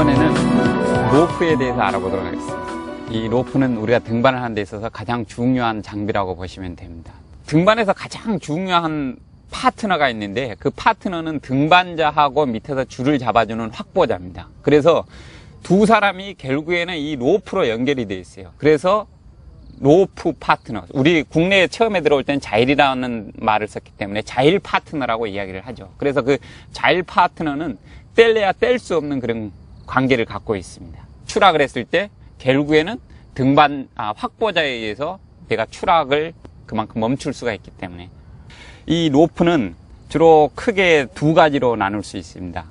이번에는 로프에 대해서 알아보도록 하겠습니다. 이 로프는 우리가 등반을 하는 데 있어서 가장 중요한 장비라고 보시면 됩니다. 등반에서 가장 중요한 파트너가 있는데 그 파트너는 등반자하고 밑에서 줄을 잡아주는 확보자입니다. 그래서 두 사람이 결국에는 이 로프로 연결이 되어 있어요. 그래서 로프 파트너. 우리 국내에 처음에 들어올 때는 자일이라는 말을 썼기 때문에 자일 파트너라고 이야기를 하죠. 그래서 그 자일 파트너는 뗄래야 뗄 수 없는 그런 관계를 갖고 있습니다. 추락을 했을 때 결국에는 등반 아, 확보자에 의해서 내가 추락을 그만큼 멈출 수가 있기 때문에 이 로프는 주로 크게 두 가지로 나눌 수 있습니다.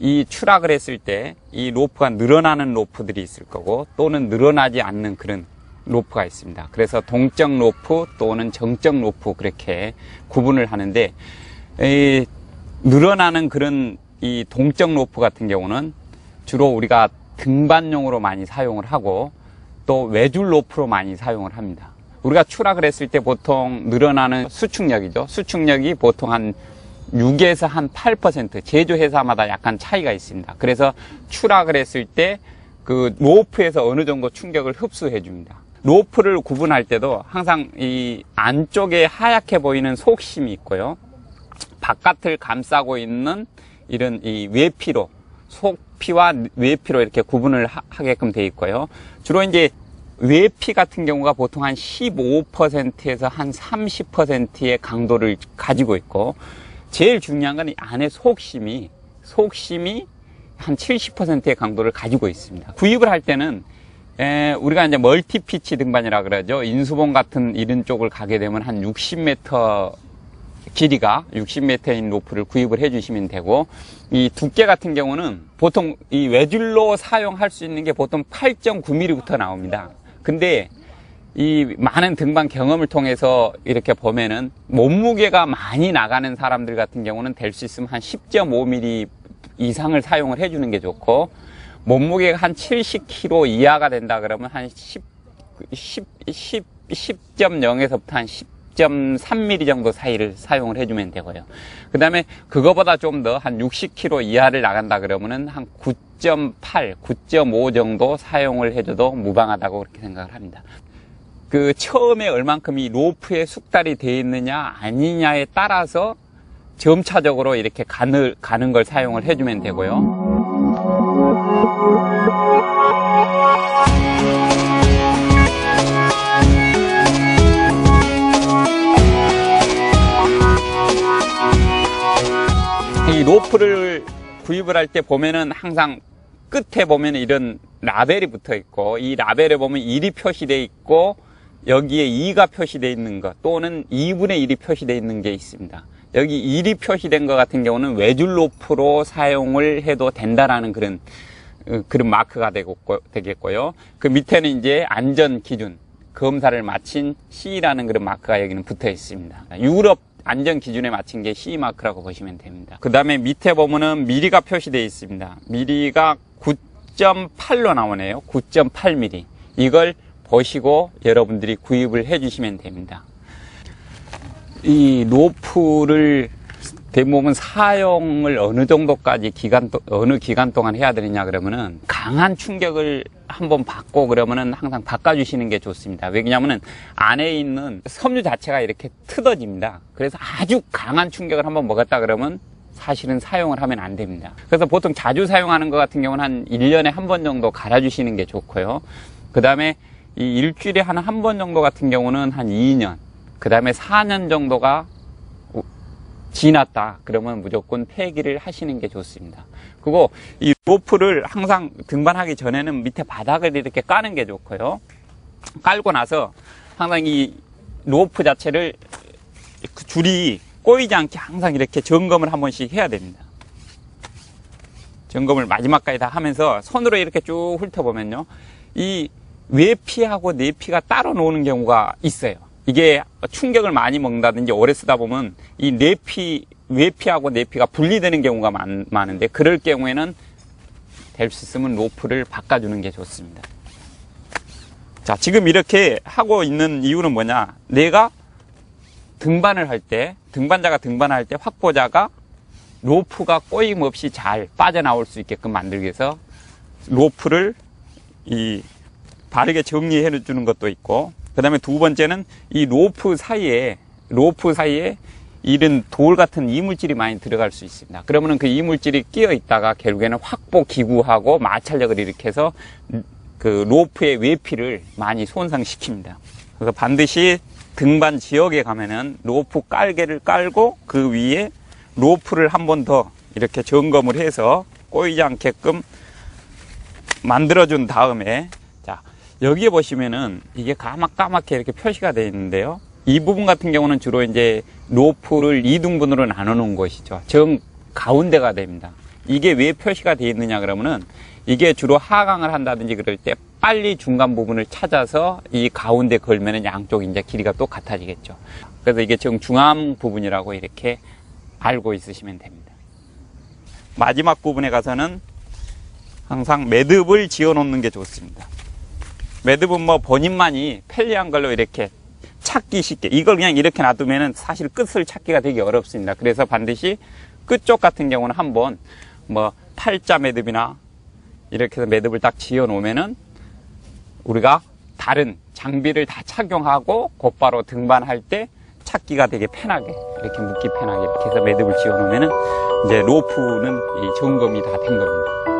이 추락을 했을 때 이 로프가 늘어나는 로프들이 있을 거고 또는 늘어나지 않는 그런 로프가 있습니다. 그래서 동적 로프 또는 정적 로프 그렇게 구분을 하는데 이 늘어나는 그런 이 동적 로프 같은 경우는 주로 우리가 등반용으로 많이 사용을 하고 또 외줄 로프로 많이 사용을 합니다. 우리가 추락을 했을 때 보통 늘어나는 수축력이죠. 수축력이 보통 한 6에서 한 8% 제조회사마다 약간 차이가 있습니다. 그래서 추락을 했을 때 그 로프에서 어느 정도 충격을 흡수해 줍니다. 로프를 구분할 때도 항상 이 안쪽에 하얗게 보이는 속심이 있고요. 바깥을 감싸고 있는 이런 이 외피로 속 피와 외피로 이렇게 구분을 하, 게끔 돼 있고요. 주로 이제 외피 같은 경우가 보통 한 15%에서 한 30%의 강도를 가지고 있고 제일 중요한 건이 안에 속심이 속심이 한 70%의 강도를 가지고 있습니다. 구입을 할 때는 에, 우리가 이제 멀티 피치 등반이라 그러죠. 인수봉 같은 이런 쪽을 가게 되면 한 60m 길이가 60m인 로프를 구입을 해주시면 되고 이 두께 같은 경우는 보통 이 외줄로 사용할 수 있는 게 보통 8.9mm부터 나옵니다. 근데 이 많은 등반 경험을 통해서 이렇게 보면은 몸무게가 많이 나가는 사람들 같은 경우는 될 수 있으면 한 10.5mm 이상을 사용을 해주는 게 좋고 몸무게가 한 70kg 이하가 된다 그러면 한 10, 10, 10, 10.0에서부터 한 10.3mm 정도 사이를 사용을 해주면 되고요. 그 다음에 그거보다 좀 더 한 60kg 이하를 나간다 그러면은 한 9.8, 9.5 정도 사용을 해줘도 무방하다고 그렇게 생각을 합니다. 그 처음에 얼만큼 이 로프에 숙달이 되어 있느냐 아니냐에 따라서 점차적으로 이렇게 가는, 가는 걸 사용을 해주면 되고요. 이 로프를 구입을 할 때 보면은 항상 끝에 보면 이런 라벨이 붙어 있고 이 라벨에 보면 1이 표시되어 있고 여기에 2가 표시되어 있는 것 또는 2분의 1이 표시되어 있는 게 있습니다. 여기 1이 표시된 것 같은 경우는 외줄 로프로 사용을 해도 된다라는 그런 어, 그런 마크가 되겠고요. 그 밑에는 이제 안전 기준 검사를 마친 C라는 그런 마크가 여기는 붙어 있습니다. 유럽 안전 기준에 맞춘 게 C 마크라고 보시면 됩니다. 그 다음에 밑에 보면은 미리가 표시되어 있습니다. 미리가 9.8로 나오네요. 9.8mm. 이걸 보시고 여러분들이 구입을 해주시면 됩니다. 이 로프를 대부분 사용을 어느 정도까지 기간 어느 기간 동안 해야 되느냐 그러면은 강한 충격을 한번 받고 그러면은 항상 바꿔주시는 게 좋습니다. 왜냐하면은 안에 있는 섬유 자체가 이렇게 트어집니다. 그래서 아주 강한 충격을 한번 먹었다 그러면 사실은 사용을 하면 안 됩니다. 그래서 보통 자주 사용하는 것 같은 경우는 한 1년에 한 번 정도 갈아주시는 게 좋고요. 그 다음에 이 일주일에 한 한 번 정도 같은 경우는 한 2년, 그 다음에 4년 정도가 지났다. 그러면 무조건 폐기를 하시는 게 좋습니다. 그리고 이 로프를 항상 등반하기 전에는 밑에 바닥을 이렇게 까는 게 좋고요. 깔고 나서 항상 이 로프 자체를 그 줄이 꼬이지 않게 항상 이렇게 점검을 한 번씩 해야 됩니다. 점검을 마지막까지 다 하면서 손으로 이렇게 쭉 훑어보면요. 이 외피하고 내피가 따로 노는 경우가 있어요. 이게 충격을 많이 먹는다든지 오래 쓰다 보면 이 내피, 외피하고 내피가 분리되는 경우가 많, 많은데 그럴 경우에는 될 수 있으면 로프를 바꿔주는 게 좋습니다. 자, 지금 이렇게 하고 있는 이유는 뭐냐? 내가 등반을 할 때, 등반자가 등반할 때 확보자가 로프가 꼬임 없이 잘 빠져나올 수 있게끔 만들기 위해서 로프를 이 바르게 정리해 주는 것도 있고 그 다음에 두 번째는 이 로프 사이에 로프 사이에 이런 돌 같은 이물질이 많이 들어갈 수 있습니다. 그러면은 그 이물질이 끼어 있다가 결국에는 확보 기구하고 마찰력을 일으켜서 그 로프의 외피를 많이 손상시킵니다. 그래서 반드시 등반 지역에 가면은 로프 깔개를 깔고 그 위에 로프를 한 번 더 이렇게 점검을 해서 꼬이지 않게끔 만들어준 다음에 자 여기에 보시면은 이게 까맣까맣게 이렇게 표시가 되어 있는데요. 이 부분 같은 경우는 주로 이제 로프를 이등분으로 나눠 놓은 것이죠. 정 가운데가 됩니다. 이게 왜 표시가 되어 있느냐 그러면은 이게 주로 하강을 한다든지 그럴 때 빨리 중간 부분을 찾아서 이 가운데 걸면은 양쪽 이제 길이가 또 같아지겠죠. 그래서 이게 정 중앙 부분이라고 이렇게 알고 있으시면 됩니다. 마지막 부분에 가서는 항상 매듭을 지어 놓는 게 좋습니다. 매듭은 뭐 본인만이 편리한 걸로 이렇게 찾기 쉽게 이걸 그냥 이렇게 놔두면은 사실 끝을 찾기가 되게 어렵습니다. 그래서 반드시 끝쪽 같은 경우는 한번 뭐 팔자 매듭이나 이렇게 해서 매듭을 딱 지어 놓으면은 우리가 다른 장비를 다 착용하고 곧바로 등반할 때 찾기가 되게 편하게 이렇게 묶기 편하게 이렇게 해서 매듭을 지어 놓으면은 이제 로프는 이 점검이 다 된 겁니다.